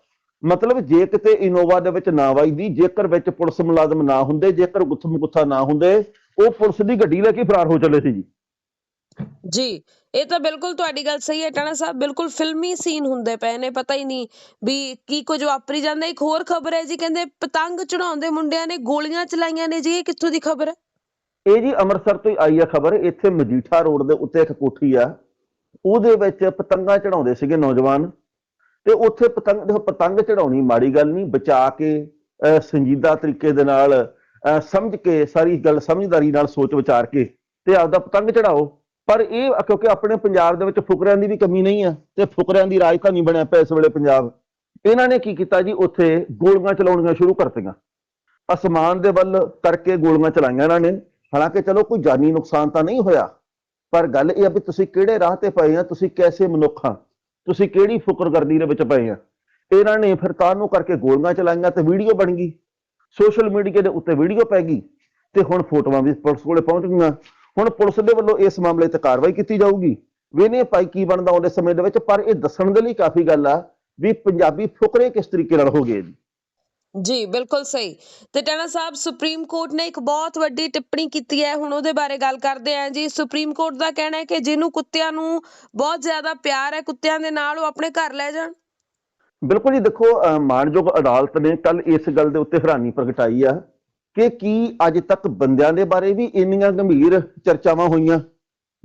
ਮਤਲਬ ਜੇ ਕਿਤੇ ਇਨੋਵਾ ਦੇ ਵਿੱਚ ਨਾ ਵੱਜਦੀ, ਜੇਕਰ ਵਿੱਚ ਪੁਲਿਸ ਮੁਲਾਜ਼ਮ ਨਾ ਹੁੰਦੇ, ਜੇਕਰ ਗੁੱਥਮ ਗੁੱਥਾ ਨਾ ਹੁੰਦੇ, ਉਹ ਪੁਲਿਸ ਦੀ ਗੱਡੀ ਲੈ ਕੇ ਫਰਾਰ ਹੋ ਚੱਲੇ ਸੀ ਜੀ। ਜੀ, ਇਹ ਤਾਂ ਬਿਲਕੁਲ ਤੁਹਾਡੀ ਗੱਲ ਸਹੀ ਹੈ, ਟਾਣਾ ਸਾਹਿਬ, ਬਿਲਕੁਲ ਫਿਲਮੀ ਸੀਨ ਹੁੰਦੇ ਪਏ ਨੇ, ਪਤਾ ਹੀ ਨਹੀਂ ਵੀ ਕੀ ਕੁਝ ਵਾਪਰੀ ਜਾਂਦਾ, ਇੱਕ ਹੋਰ ਖਬਰ ਹੈ ਜੀ, ਕਹਿੰਦੇ ਪਤੰਗ ਚੜਾਉਂਦੇ ਮੁੰਡਿਆਂ ਨੇ ਗੋਲੀਆਂ ਚਲਾਈਆਂ ਨੇ ਜੀ, ਇਹ ਕਿੱਥੋਂ ਦੀ ਖਬਰ ਹੈ? ਇਹ ਜੀ ਅੰਮ੍ਰਿਤਸਰ ਤੋਂ ਹੀ ਆਈ ਆ ਖਬਰ, ਇੱਥੇ ਮਜੀਠਾ ਰੋਡ ਦੇ ਉੱਤੇ ਇੱਕ ਕੋਠੀ ਆ, ਉਹਦੇ ਵਿੱਚ ਪਤੰਗਾਂ ਚੜਾਉਂਦੇ ਸੀਗੇ ਨੌਜਵਾਨ, ਤੇ ਉੱਥੇ ਪਤੰਗ, ਦੇਖੋ ਪਤੰਗ ਚੜਾਉਣੀ ਮਾੜੀ ਗੱਲ ਨਹੀਂ, ਬਚਾ ਕੇ ਸੰਜੀਦਾ ਤਰੀਕੇ ਦੇ ਨਾਲ ਸਮਝ ਕੇ, ਸਾਰੀ ਗੱਲ ਸਮਝਦਾਰੀ ਨਾਲ ਸੋਚ ਵਿਚਾਰ ਕੇ, ਤੇ ਆਪਦਾ ਪਤੰਗ ਚੜਾਓ। ਪਰ ਇਹ ਕਿਉਂਕਿ ਆਪਣੇ ਪੰਜਾਬ ਦੇ ਵਿੱਚ ਫੁਕਰਿਆਂ ਦੀ ਵੀ ਕਮੀ ਨਹੀਂ ਆ ਤੇ ਫੁਕਰਿਆਂ ਦੀ ਰਾਜਧਾਨੀ ਬਣਿਆ ਪਿਆ ਇਸ ਵੇਲੇ ਪੰਜਾਬ। ਇਹਨਾਂ ਨੇ ਕੀ ਕੀਤਾ ਜੀ? ਉੱਥੇ ਗੋਲੀਆਂ ਚਲਾਉਣੀਆਂ ਸ਼ੁਰੂ ਕਰਤੀਆਂ। ਅਸਮਾਨ ਦੇ ਵੱਲ ਕਰਕੇ ਗੋਲੀਆਂ ਚਲਾਈਆਂ ਇਹਨਾਂ ਨੇ। ਹਾਲਾਂਕਿ ਚਲੋ ਕੋਈ ਜਾਨੀ ਨੁਕਸਾਨ ਤਾਂ ਨਹੀਂ ਹੋਇਆ। ਪਰ ਗੱਲ ਇਹ ਆ ਵੀ ਤੁਸੀਂ ਕਿਹੜੇ ਰਾਹ ਤੇ ਪਏ ਆ? ਤੁਸੀਂ ਕੈਸੇ ਮਨੁੱਖ ਆ? ਤੁਸੀਂ ਕਿਹੜੀ ਫੁਕਰਗਰਦੀ ਦੇ ਵਿੱਚ ਪਏ ਆ? ਇਹਨਾਂ ਨੇ ਫਿਰ ਤਾਂ ਨੂੰ ਕਰਕੇ ਗੋਲੀਆਂ ਚਲਾਈਆਂ ਤੇ ਵੀਡੀਓ ਬਣ ਗਈ। ਸੋਸ਼ਲ ਮੀਡੀਆ ਦੇ ਉੱਤੇ ਵੀਡੀਓ ਪੈ ਗਈ ਤੇ ਹੁਣ ਫੋਟੋਆਂ ਵੀ ਪੁਲਿਸ ਕੋਲੇ ਪਹੁੰਚ ਗਈਆਂ। ਹੁਣ ਪੁਲਿਸ ਦੇ ਵੱਲੋਂ ਇਸ ਮਾਮਲੇ ਤੇ ਕਾਰਵਾਈ ਕੀਤੀ ਜਾਊਗੀ। ਵੇਨੇ ਭਾਈ ਕੀ ਬਣਦਾ ਉਹਦੇ ਸਮੇਂ ਦੇ ਵਿੱਚ ਪਰ ਇਹ ਦੱਸਣ ਦੇ ਲਈ ਕਾਫੀ ਗੱਲ ਆ ਵੀ ਪੰਜਾਬੀ ਫੁਕਰੇ ਕਿਸ ਤਰੀਕੇ ਨਾਲ ਹੋ ਗਏ ਜੀ। ਜੀ ਬਿਲਕੁਲ ਸਹੀ। ਤੇ ਟਾਣਾ ਸਾਹਿਬ ਸੁਪਰੀਮ ਕੋਰਟ ਨੇ ਇੱਕ ਬਹੁਤ ਵੱਡੀ ਟਿੱਪਣੀ ਕੀਤੀ ਹੈ। ਹੁਣ ਉਹਦੇ ਬਾਰੇ ਗੱਲ ਕਰਦੇ ਆਂ ਜੀ। ਸੁਪਰੀਮ ਕੋਰਟ ਦਾ ਕਹਿਣਾ ਹੈ ਕਿ ਜਿਹਨੂੰ ਕੁੱਤਿਆਂ ਨੂੰ ਬਹੁਤ ਜ਼ਿਆਦਾ ਪਿਆਰ ਹੈ ਕੁੱਤਿਆਂ ਦੇ ਨਾਲ ਉਹ ਆਪਣੇ ਘਰ ਲੈ ਜਾਣ। ਬਿਲਕੁਲ ਜੀ ਦੇਖੋ ਅਹ ਮਾਣਯੋਗ ਅਦਾਲਤ ਨੇ ਕੱਲ ਇਸ ਗੱਲ ਦੇ ਉੱਤੇ ਹੈਰਾਨੀ ਪ੍ਰਗਟਾਈ ਆ। ਕਿ ਕੀ ਅੱਜ ਤੱਕ ਬੰਦਿਆਂ ਦੇ ਬਾਰੇ ਵੀ ਇੰਨੀਆਂ ਗੰਭੀਰ ਚਰਚਾਵਾਂ ਹੋਈਆਂ,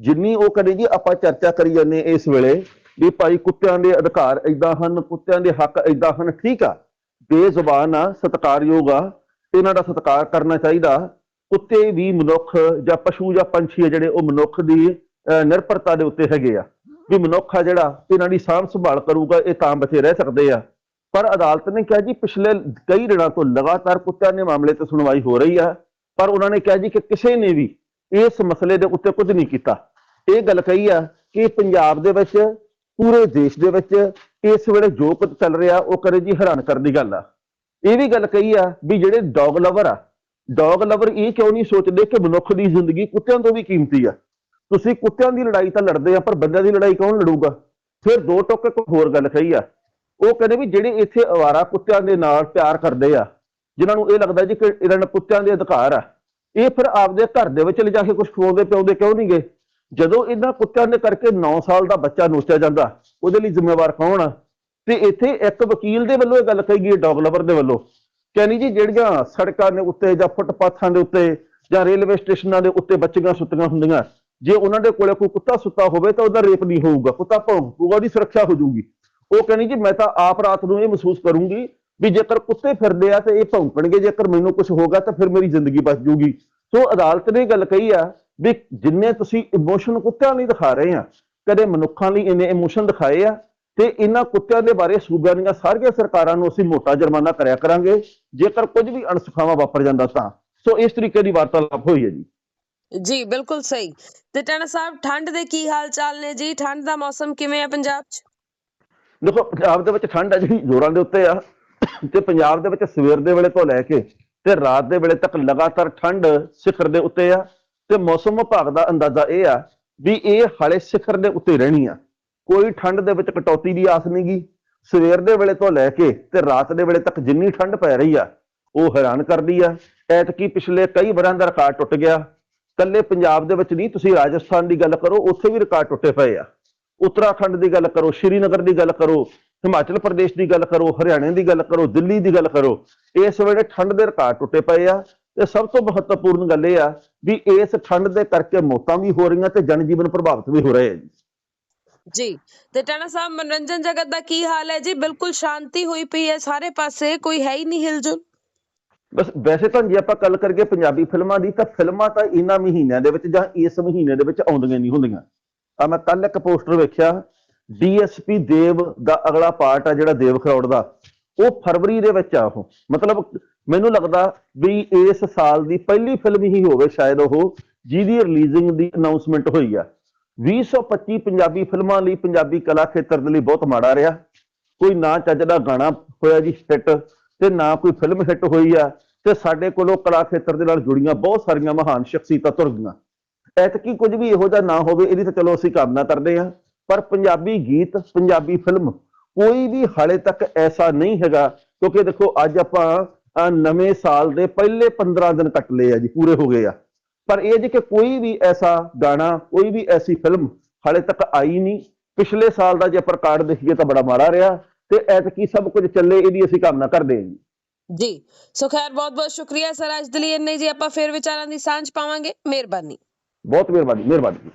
ਜਿੰਨੀ ਉਹ ਕਰੇ ਜੀ ਆਪਾਂ ਚਰਚਾ ਕਰੀ ਜਾਂਦੇ ਇਸ ਵੇਲੇ ਵੀ ਭਾਈ ਕੁੱਤਿਆਂ ਦੇ ਅਧਿਕਾਰ ਏਦਾਂ ਹਨ, ਕੁੱਤਿਆਂ ਦੇ ਹੱਕ ਏਦਾਂ ਹਨ, ਠੀਕ ਆ, ਬੇਜ਼ੁਬਾਨ ਆ, ਸਤਿਕਾਰਯੋਗ ਆ, ਇਹਨਾਂ ਦਾ ਸਤਿਕਾਰ ਕਰਨਾ ਚਾਹੀਦਾ। ਕੁੱਤੇ ਵੀ ਮਨੁੱਖ ਜਾਂ ਪਸ਼ੂ ਜਾਂ ਪੰਛੀ ਆ ਜਿਹੜੇ ਉਹ ਮਨੁੱਖ ਦੀ, ਅਹ ਨਿਰਭਰਤਾ ਦੇ ਉੱਤੇ ਹੈਗੇ ਆ। ਵੀ ਮਨੁੱਖ ਆ ਜਿਹੜਾ, ਇਹਨਾਂ ਦੀ ਸਾਂਭ ਸੰਭਾਲ ਕਰੂਗਾ, ਇਹ ਤਾਂ ਬਚੇ ਰਹਿ ਸਕਦੇ ਆ। ਪਰ ਅਦਾਲਤ ਨੇ ਕਿਹਾ ਜੀ, ਪਿਛਲੇ ਕਈ ਦਿਨਾਂ ਤੋਂ ਲਗਾਤਾਰ ਕੁੱਤਿਆਂ ਦੇ ਮਾਮਲੇ ਤੇ ਸੁਣਵਾਈ ਹੋ ਰਹੀ ਆ ਪਰ ਉਹਨਾਂ ਨੇ ਕਿਹਾ ਜੀ ਕਿ ਕਿਸੇ ਨੇ ਵੀ ਇਸ ਮਸਲੇ ਦੇ ਉੱਤੇ ਕੁਝ ਨਹੀਂ ਕੀਤਾ। ਇਹ ਗੱਲ ਕਹੀ ਆ ਕਿ ਪੰਜਾਬ ਦੇ ਵਿੱਚ, ਪੂਰੇ ਦੇਸ਼ ਦੇ ਵਿੱਚ ਇਸ ਵੇਲੇ ਜੋ ਕੁਝ ਚੱਲ ਰਿਹਾ, ਉਹ ਕਰੇ ਜੀ ਹੈਰਾਨ ਕਰਨ ਦੀ ਗੱਲ ਆ। ਇਹ ਵੀ ਗੱਲ ਕਹੀ ਆ ਵੀ ਜਿਹੜੇ ਡੌਗ ਲਵਰ ਆ ਡੌਗ ਲਵਰ ਇਹ ਕਿਉਂ ਨਹੀਂ ਸੋਚਦੇ ਕਿ ਮਨੁੱਖ ਦੀ ਜ਼ਿੰਦਗੀ ਕੁੱਤਿਆਂ ਤੋਂ ਵੀ ਕੀਮਤੀ ਆ? ਤੁਸੀਂ ਕੁੱਤਿਆਂ ਦੀ ਲੜਾਈ ਤਾਂ ਲੜਦੇ ਆ, ਪਰ ਬੰਦਿਆਂ ਦੀ ਲੜਾਈ ਕੌਣ ਲੜੂਗਾ? ਫਿਰ ਦੋ ਟੋਕੇ ਇੱਕ ਹੋਰ ਗੱਲ ਕਹੀ ਆ ਉਹ ਕਹਿੰਦੇ ਵੀ ਜਿਹੜੇ ਇੱਥੇ ਅਵਾਰਾ ਕੁੱਤਿਆਂ ਦੇ ਨਾਲ ਪਿਆਰ ਕਰਦੇ ਆ, ਜਿਨ੍ਹਾਂ ਨੂੰ ਇਹ ਲੱਗਦਾ ਜੀ ਕਿ ਇਹਨਾਂ ਨੂੰ ਕੁੱਤਿਆਂ ਦੇ ਅਧਿਕਾਰ ਆ, ਇਹ ਫਿਰ ਆਪਦੇ ਘਰ ਦੇ ਵਿੱਚ ਲਿਜਾ ਕੇ ਕੁਝ ਖਵਾਉਂਦੇ ਪਿਆਉਂਦੇ ਕਿਉਂ ਨਹੀਂ ਗਏ ਜਦੋਂ ਇਹਨਾਂ ਕੁੱਤਿਆਂ ਦੇ ਕਰਕੇ 9 ਸਾਲ ਦਾ ਬੱਚਾ ਨੋਚਿਆ ਜਾਂਦਾ, ਉਹਦੇ ਲਈ ਜ਼ਿੰਮੇਵਾਰ ਕੌਣ ਆ? ਤੇ ਇੱਥੇ ਇੱਕ ਵਕੀਲ ਦੇ ਵੱਲੋਂ ਇਹ ਗੱਲ ਕਹੀ ਗਈ, ਡੌਗ ਲਵਰ ਦੇ ਵੱਲੋਂ ਕਹਿੰਦੀ ਜੀ ਜਿਹੜੀਆਂ ਸੜਕਾਂ ਦੇ ਉੱਤੇ ਜਾਂ ਫੁੱਟਪਾਥਾਂ ਦੇ ਉੱਤੇ ਜਾਂ ਰੇਲਵੇ ਸਟੇਸ਼ਨਾਂ ਦੇ ਉੱਤੇ ਬੱਚੀਆਂ ਸੁੱਤੀਆਂ ਹੁੰਦੀਆਂ, ਜੇ ਉਹਨਾਂ ਦੇ ਕੋਲੇ ਕੋਈ ਕੁੱਤਾ ਸੁੱਤਾ ਹੋਵੇ ਤਾਂ ਉਹਦਾ ਰੇਪ ਨਹੀਂ ਹੋਊਗਾ, ਕੁੱਤਾ ਭੌਂਕੂਗਾ ਉਹਦੀ ਸੁਰੱਖਿਆ ਹੋ ਜਾਊਗੀ। ਉਹ ਕਹਿੰਦੀ ਜੀ ਮੈਂ ਤਾਂ ਆਪ ਰਾਤ ਨੂੰ ਇਹ ਮਹਿਸੂਸ ਕਰੂੰਗੀ ਵੀ ਜੇਕਰ ਕੁੱਤੇ ਫਿਰਦੇ ਆ ਤੇ ਇਹ ਭੌਂਕਣਗੇ, ਜੇਕਰ ਮੈਨੂੰ ਕੁਝ ਹੋਗਾ ਤਾਂ ਫਿਰ ਮੇਰੀ ਜ਼ਿੰਦਗੀ ਬਚ ਜੂਗੀ। ਸੋ ਅਦਾਲਤ ਨੇ ਗੱਲ ਕਹੀ ਆ ਵੀ ਜਿੰਨੇ ਤੁਸੀਂ ਇਮੋਸ਼ਨ ਕੁੱਤਿਆਂ ਲਈ ਦਿਖਾ ਰਹੇ ਆ, ਕਦੇ ਮਨੁੱਖਾਂ ਲਈ ਇੰਨੇ ਇਮੋਸ਼ਨ ਦਿਖਾਏ ਆ, ਤੇ ਇਹਨਾਂ ਕੁੱਤਿਆਂ ਦੇ ਬਾਰੇ ਸੂਬਿਆਂ ਦੀਆਂ ਸਾਰੀਆਂ ਸਰਕਾਰਾਂ ਨੂੰ ਅਸੀਂ ਮੋਟਾ ਜੁਰਮਾਨਾ ਕਰਿਆ ਕਰਾਂਗੇ, ਜੇਕਰ ਕੁਝ ਵੀ ਅਣਸੁਖਾਵਾ ਵਾਪਰ ਜਾਂਦਾ ਤਾਂ। ਸੋ ਇਸ ਤਰੀਕੇ ਦੀ ਵਾਰਤਾਲਾਪ ਹੋਈ ਹੈ ਜੀ। ਜੀ, ਬਿਲਕੁਲ ਸਹੀ। ਤੇ ਟਾਣਾ ਸਾਹਿਬ, ਠੰਡ ਦੇ ਕੀ ਹਾਲ ਚਾਲ ਨੇ ਜੀ? ਠੰਡ ਦਾ ਮੌਸਮ ਕਿਵੇਂ ਹੈ ਪੰਜਾਬ 'ਚ? ਦੇਖੋ, ਪੰਜਾਬ ਦੇ ਵਿੱਚ ਠੰਡ ਹੈ ਜਿਹੜੀ ਜ਼ੋਰਾਂ ਦੇ ਉੱਤੇ ਆ ਤੇ ਪੰਜਾਬ ਦੇ ਵਿੱਚ ਸਵੇਰ ਦੇ ਵੇਲੇ ਤੋਂ ਲੈ ਕੇ ਤੇ ਰਾਤ ਦੇ ਵੇਲੇ ਤੱਕ ਲਗਾਤਾਰ ਠੰਡ ਸਿਖਰ ਦੇ ਉੱਤੇ ਆ ਤੇ ਮੌਸਮ ਵਿਭਾਗ ਦਾ ਅੰਦਾਜ਼ਾ ਇਹ ਆ ਵੀ ਇਹ ਹਾਲੇ ਸਿਖਰ ਦੇ ਉੱਤੇ ਰਹਿਣੀ ਆ। ਕੋਈ ਠੰਡ ਦੇ ਵਿੱਚ ਕਟੌਤੀ ਦੀ ਆਸ ਨਹੀਂਗੀ ਸਵੇਰ ਦੇ ਵੇਲੇ ਤੋਂ ਲੈ ਕੇ ਤੇ ਰਾਤ ਦੇ ਵੇਲੇ ਤੱਕ ਜਿੰਨੀ ਠੰਡ ਪੈ ਰਹੀ ਆ, ਉਹ ਹੈਰਾਨ ਕਰਦੀ ਆ। ਐਤਕੀ ਪਿਛਲੇ ਕਈ ਵਰਾਂ ਦਾ ਰਿਕਾਰਡ ਟੁੱਟ ਗਿਆ। ਕੱਲੇ ਪੰਜਾਬ ਦੇ ਵਿੱਚ ਨਹੀਂ, ਤੁਸੀਂ ਰਾਜਸਥਾਨ ਦੀ ਗੱਲ ਕਰੋ, ਉੱਥੇ ਵੀ ਰਿਕਾਰਡ ਟੁੱਟੇ ਪਏ ਆ। ਉੱਤਰਾਖੰਡ ਦੀ ਗੱਲ ਕਰੋ ਸ਼੍ਰੀਨਗਰ ਦੀ ਗੱਲ ਕਰੋ ਹਿਮਾਚਲ ਪ੍ਰਦੇਸ਼ ਦੀ ਗੱਲ ਕਰੋ ਹਰਿਆਣੇ ਦੀ ਗੱਲ ਕਰੋ ਦਿੱਲੀ ਦੀ ਗੱਲ ਕਰੋ ਇਸ ਵੇਲੇ ਠੰਡ ਦੇ ਰਿਕਾਰਡ ਟੁੱਟੇ ਪਏ ਆ ਤੇ ਸਭ ਤੋਂ ਮਹੱਤਵਪੂਰਨ ਗੱਲ ਇਹ ਆ ਵੀ ਇਸ ਠੰਡ ਦੇ ਕਰਕੇ ਮੌਤਾਂ ਵੀ ਹੋ ਰਹੀਆਂ ਤੇ ਜਨਜੀਵਨ ਪ੍ਰਭਾਵਿਤ ਵੀ ਹੋ ਰਹੇ ਆ ਜੀ। ਜੀ ਤੇ ਟਾਣਾ ਸਾਹਿਬ ਮਨੋਰੰਜਨ ਜਗਤ ਦਾ ਕੀ ਹਾਲ ਹੈ ਜੀ? ਬਿਲਕੁਲ ਸ਼ਾਂਤੀ ਹੋਈ ਪਈ ਹੈ ਸਾਰੇ ਪਾਸੇ ਕੋਈ ਹੈ ਹੀ ਨਹੀਂ ਹਿਲਜੁਲ। ਬਸ ਵੈਸੇ ਤਾਂ ਜੇ ਆਪਾਂ ਗੱਲ ਕਰੀਏ ਪੰਜਾਬੀ ਫਿਲਮਾਂ ਦੀ ਤਾਂ ਫਿਲਮਾਂ ਤਾਂ ਇਹਨਾਂ ਮਹੀਨਿਆਂ ਦੇ ਵਿੱਚ ਜਾਂ ਇਸ ਮਹੀਨੇ ਦੇ ਵਿੱਚ ਆਉਂਦੀਆਂ ਨਹੀਂ ਹੁੰਦੀਆਂ। ਆ ਮੈਂ ਕੱਲ ਇੱਕ ਪੋਸਟਰ ਵੇਖਿਆ, ਡੀਐਸਪੀ ਦੇਵ ਦਾ ਅਗਲਾ ਪਾਰਟ ਆ ਜਿਹੜਾ ਦੇਵ ਖਰੋੜ ਦਾ। ਉਹ ਫਰਵਰੀ ਦੇ ਵਿੱਚ ਆ ਉਹ। ਮਤਲਬ ਮੈਨੂੰ ਲੱਗਦਾ ਵੀ ਇਸ ਸਾਲ ਦੀ ਪਹਿਲੀ ਫਿਲਮ ਹੀ ਹੋਵੇ ਸ਼ਾਇਦ ਉਹ, ਜਿਹਦੀ ਰਿਲੀਜ਼ਿੰਗ ਦੀ ਅਨਾਉਂਸਮੈਂਟ ਹੋਈ ਆ। 2025 ਪੰਜਾਬੀ ਫਿਲਮਾਂ ਲਈ ਪੰਜਾਬੀ ਕਲਾ ਖੇਤਰ ਦੇ ਲਈ ਬਹੁਤ ਮਾੜਾ ਰਿਹਾ। ਕੋਈ ਨਾ ਚੱਜ ਦਾ ਗਾਣਾ ਹੋਇਆ ਜੀ ਹਿੱਟ, ਤੇ ਨਾ ਕੋਈ ਫਿਲਮ ਹਿੱਟ ਹੋਈ ਆ, ਤੇ ਸਾਡੇ ਕੋਲੋਂ ਕਲਾ ਖੇਤਰ ਦੇ ਨਾਲ ਜੁੜੀਆਂ ਬਹੁਤ ਸਾਰੀਆਂ ਮਹਾਨ ਸ਼ਖਸੀਅਤਾਂ ਤੁਰ ਗਈਆਂ। ਐਤਕੀ ਕੁਝ ਵੀ ਇਹੋ ਜਿਹਾ ਨਾ ਹੋਵੇ, ਇਹਦੀ ਤਾਂ ਚਲੋ ਅਸੀਂ ਕਾਮਨਾ ਕਰਦੇ ਹਾਂ। ਪਰ ਪੰਜਾਬੀ ਗੀਤ, ਪੰਜਾਬੀ ਫਿਲਮ ਕੋਈ ਵੀ ਹਾਲੇ ਤੱਕ ਐਸਾ ਨਹੀਂ ਹੈਗਾ, ਕਿਉਂਕਿ ਦੇਖੋ ਅੱਜ ਆਪਾਂ ਨਵੇਂ ਸਾਲ ਦੇ ਪਹਿਲੇ 15 ਦਿਨ ਕੱਟ ਲਏ ਆ ਜੀ, ਪੂਰੇ ਹੋ ਗਏ ਆ। ਪਰ ਇਹ ਜੇ ਕਿ ਕੋਈ ਵੀ ਐਸਾ ਗਾਣਾ, ਕੋਈ ਵੀ ਐਸੀ ਫਿਲਮ ਹਾਲੇ ਤੱਕ ਆਈ ਨਹੀਂ, ਪਿਛਲੇ ਸਾਲ ਦਾ ਜੇ ਆਪਾਂ ਰਿਕਾਰਡ ਦੇਖੀਏ ਤਾਂ ਬੜਾ ਮਾੜਾ ਰਿਹਾ ਤੇ ਐਤਕੀ ਸਭ ਕੁਝ ਚੱਲੇ, ਇਹਦੀ ਅਸੀਂ ਕਾਮਨਾ ਕਰਦੇ ਹਾਂ ਜੀ। ਜੀ। ਸੋ ਖੈਰ ਬਹੁਤ ਬਹੁਤ ਸ਼ੁਕਰੀਆ ਸਰ, ਅੱਜ ਦੇ ਲਈ ਇੰਨੇ ਜੀ, ਆਪਾਂ ਫਿਰ ਵਿਚਾਰਾਂ ਦੀ ਸਾਂਝ ਪਾਵਾਂਗੇ। ਮਿਹਰਬਾਨੀ। ਬਹੁਤ ਮਿਹਰਬਾਨੀ ਮਿਹਰਬਾਨੀ